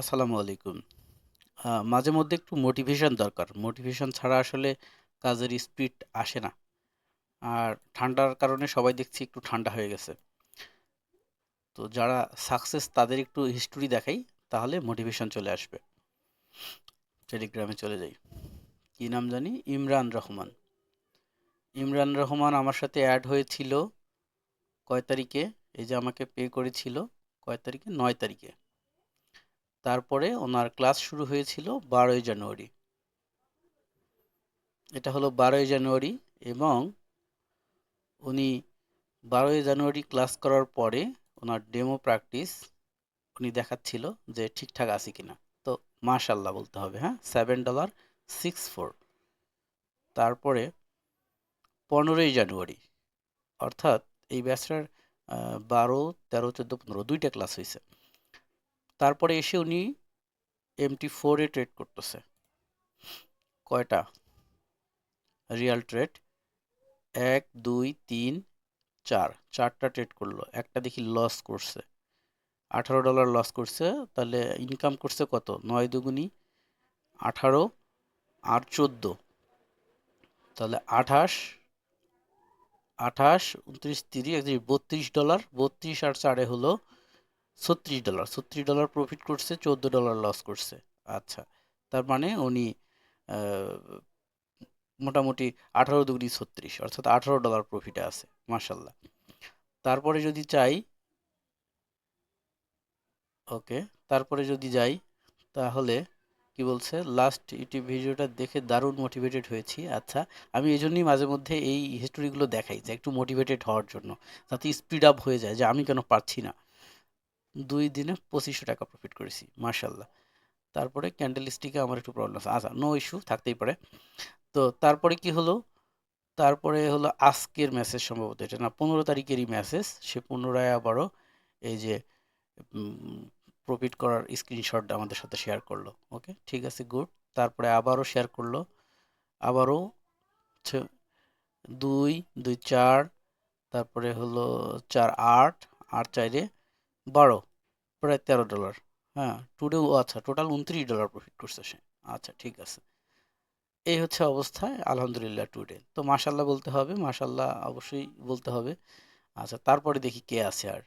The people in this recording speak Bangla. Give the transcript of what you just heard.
আসসালামু আলাইকুম মাঝে মধ্যে একটু মোটিভেশন দরকার। মোটিভেশন ছাড়া আসলে কাজের স্পিড আসে না। আর ঠান্ডার কারণে সবাই দেখছি একটু ঠান্ডা হয়ে গেছে। তো যারা সাকসেস তাদের একটু হিস্টোরি দেখাই, তাহলে মোটিভেশন চলে আসবে। টেলিগ্রামে চলে যাই। কি নাম জানি? ইমরান রহমান। ইমরান রহমান আমার সাথে অ্যাড হয়েছিল কয় তারিখে? এই যে আমাকে পে করেছিল কয় তারিখে? নয় তারিখে। তারপরে ওনার ক্লাস শুরু হয়েছিল ১২ই জানুয়ারি। এটা হলো ১২ই জানুয়ারি এবং উনি ১২ই জানুয়ারি ক্লাস করার পরে ওনার ডেমো প্র্যাকটিস উনি দেখাচ্ছিল যে ঠিকঠাক আছে কিনা। তো মাশাআল্লাহ বলতে হবে হ্যাঁ? $7.64 তারপরে ১৫ই জানুয়ারি, অর্থাৎ এই ব্যাচটার বারো, তেরো, চোদ্দ, পনেরো দুইটা ক্লাস হইছে। তারপরে এসে উনি MT4 ফোরে ট্রেড করতেছে। কয়টা? রিয়াল ট্রেড এক দুই তিন চার চারটা ট্রেড করল। একটা দেখি লস করছে। $18 লস করছে। তাহলে ইনকাম করছে কত? নয় দুগুনি ১৮ আর ১৪ তাহলে ২৮ ২৮, ২৯, ৩০ $32 ৩২ আর ৪ এ ডলার $36 $36 প্রফিট করছে, $14 লস করছে। আচ্ছা। তার মানে উনি মোটামুটি ১৮ দুগুনি ৩৬ অর্থাৎ $18 প্রফিটে আছে। মাশাআল্লাহ। তারপরে যদি চাই ওকে। তারপরে যদি যাই তাহলে কি বলছে? লাস্ট ইউটিউব ভিডিওটা দেখে দারুণ মোটিভেটেড হয়েছি। আচ্ছা, আমি এই জন্যই মাঝে মধ্যে এই হিস্টোরিগুলো দেখাই যে একটু মোটিভেটেড হওয়ার জন্য। যাতে স্পিড আপ হয়ে যায় যে আমি কেন পারছি না। ২ দিনে ৳২৫০০ প্রফিট করেছি। মাশাআল্লাহ। তারপরে ক্যান্ডেল স্টিকে আমার একটু প্রবলেম আছে। আচ্ছা, নো ইস্যু থাকতেই পারে। তো তারপরে কি হলো? তারপরে হলো আজকের মেসেজ সম্ভবত এটা না ১৫ তারিখেরই মেসেজ। সে পুনরায় আবারও এই যে প্রফিট করার স্ক্রিনশট আমাদের সাথে শেয়ার করল। ওকে, ঠিক আছে গুড। তারপরে আবারও শেয়ার করল। আবারও ২, ২ ৪ তারপরে হলো ৪ ৮ ৮ ৪ ১২ প্রায় $১৩ হ্যাঁ, টুডে ও আচ্ছা টোটাল $২৯ প্রফিট করছে সে। আচ্ছা ঠিক আছে। এই হচ্ছে অবস্থায় আলহামদুলিল্লাহ টুডে। তো মাসাল্লাহ বলতে হবে। মাসাল্লাহ অবশ্যই বলতে হবে। আচ্ছা তারপরে দেখি কে আছে আর।